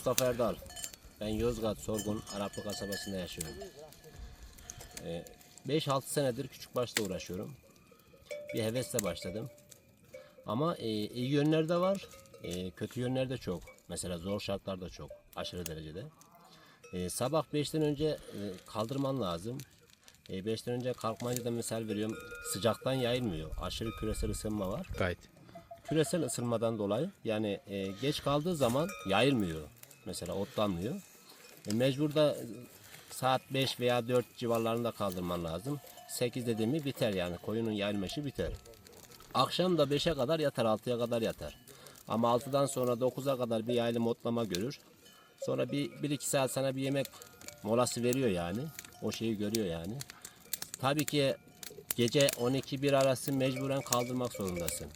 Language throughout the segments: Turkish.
Mustafa Erdal. Ben Yozgat Sorgun Araplı kasabasında yaşıyorum. Ee, 5-6 senedir küçük başta uğraşıyorum. Bir hevesle başladım. Ama e, iyi yönleri de var, e, kötü yönleri de çok. Mesela zor şartlar da çok, aşırı derecede. E, sabah 5'ten önce e, kaldırman lazım. E, 5'ten önce kalkmayınca da misal veriyorum sıcaktan yayılmıyor. Aşırı küresel ısınma var. Gayet. Küresel ısınmadan dolayı yani e, geç kaldığı zaman yayılmıyor. Mesela otlanmıyor. E, mecbur da e, saat 5 veya 4 civarlarında kaldırman lazım. 8 dediğimi biter yani koyunun yayılması biter. Akşam da 5'e kadar yatar 6'ya kadar yatar. Ama 6'dan sonra 9'a kadar bir yaylım otlama görür. Sonra bir 1-2 saat sana bir yemek molası veriyor yani. O şeyi görüyor yani. Tabii ki gece 12-1 arası mecburen kaldırmak zorundasın.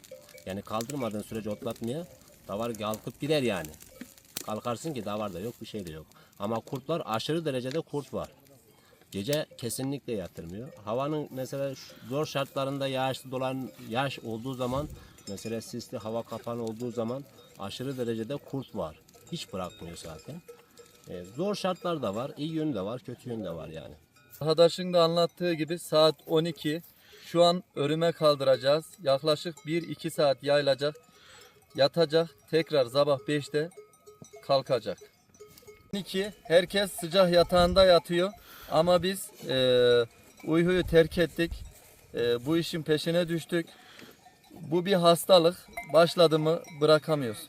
Yani kaldırmadığın sürece otlatmaya davar kalkıp gider yani. Kalkarsın ki davar da yok bir şey de yok. Ama kurtlar aşırı derecede kurt var. Gece kesinlikle yatırmıyor. Havanın mesela zor şartlarında yağışlı dolan yağış olduğu zaman mesela sisli hava kapanı olduğu zaman aşırı derecede kurt var. Hiç bırakmıyor zaten. E, zor şartlar da var. iyi yönü de var, kötü yönü de var yani. Arkadaşın da anlattığı gibi saat 12. Şu an örüme kaldıracağız. Yaklaşık 1-2 saat yayılacak. Yatacak. Tekrar sabah 5'te kalkacak. 12. Herkes sıcak yatağında yatıyor. Ama biz eee uykuyu terk ettik. Eee, bu işin peşine düştük. Bu bir hastalık. Başladı mı bırakamıyoruz.